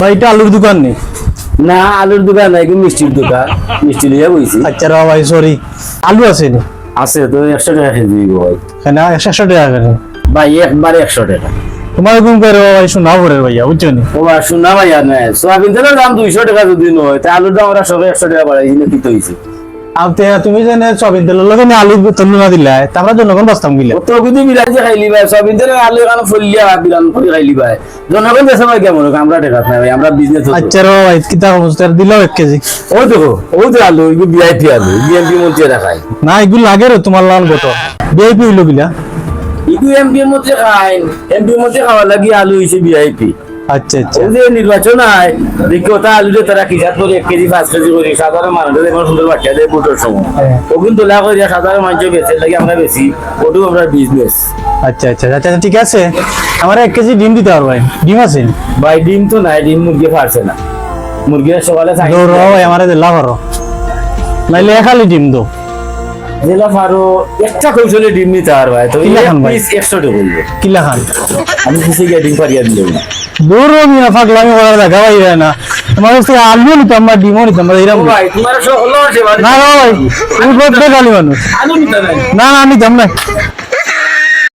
ভাই এটা আলুর দোকান নেই না আলুর দোকান নাই মিষ্টির দোকান। মিষ্টি লিয়ে বইছি। আচ্ছা রা ভাই সরি আলু আছে নি? আছে তো একশো টাকা খেয়ে দিব ভাই। কেন? একশো একশো টাকা কেন ভাই একবারে একশো টাকা। তোমার এরকম করে ভাই শোনা ভরে ভাইয়া বুঝছ নি? ওবা শোনা ভাইয়া না সোয়াবিন তেলের দাম দুইশো টাকা যদি নয় তা আলুর দাম ওরা সবাই একশো টাকা বাড়াই কি তো হয়েছে আর তুমি জানে সবিন তেলের লগে নি আলু তুলনা দিলা তারপরে জনগণ বাঁচতাম গিলা। তো কিন্তু মিলাই যে খাইলি ভাই তেলের আলু এখানে ফলিয়া বিরান করে খাইলি ভাই। জনগণ দেশে ভাই কেমন আমরা টাকা নাই ভাই আমরা বিজনেস আচ্ছা র ভাই কিতা অবস্থা দিলাও এক কেজি। ওই দেখো ওই যে আলু এগুলো বিআইপি আলু বিএমপি মন্ত্রী রাখায় না এগুলো লাগে রে তোমার লাল গত। বিআইপি হইল গিলা। ইগু এমপি মধ্যে খায় এমপি মধ্যে খাওয়া লাগি আলু হইছে বিআইপি আচ্ছা আচ্ছা। যে নির্বাচন হয় দেখি ওটা আলু যে তারা কিসাত করে এক কেজি পাঁচ কেজি করে সাধারণ মানুষদের এমন সুন্দর বাচ্চা দেয় ভোটের সময়। হ্যাঁ। ও কিন্তু লাভ হয়ে সাধারণ মানুষ বেঁচে লাগে আমরা বেশি ওটাও আমরা বিজনেস আচ্ছা আচ্ছা। আচ্ছা আচ্ছা, ঠিক আছে। আমার এক কেজি ডিম দিতে পারো ভাই। ডিম আছে? ভাই ডিম তো নাই ডিম মুরগি ফারছে না। মুরগিরা সকালে থাকে দৌড় আমার করো নাইলে খালি ডিম দো। জেলা ফারো একটা কৌশলে ডিম নিতে আর ভাই তো ভাই? একশো টাকা কিলা খান? আমি কিছু গিয়ে ডিম ফারিয়া দিলে দৌড় মিয়া ফাগলামি করার দেখা ভাই না। তোমার কাছে আলু নিতাম বা ডিমও নিতাম বা এরকম। ভাই তোমার সব হলো আছে ভাই। না ভাই তুমি বলতে গালি মানুষ। না না আমি দাম না।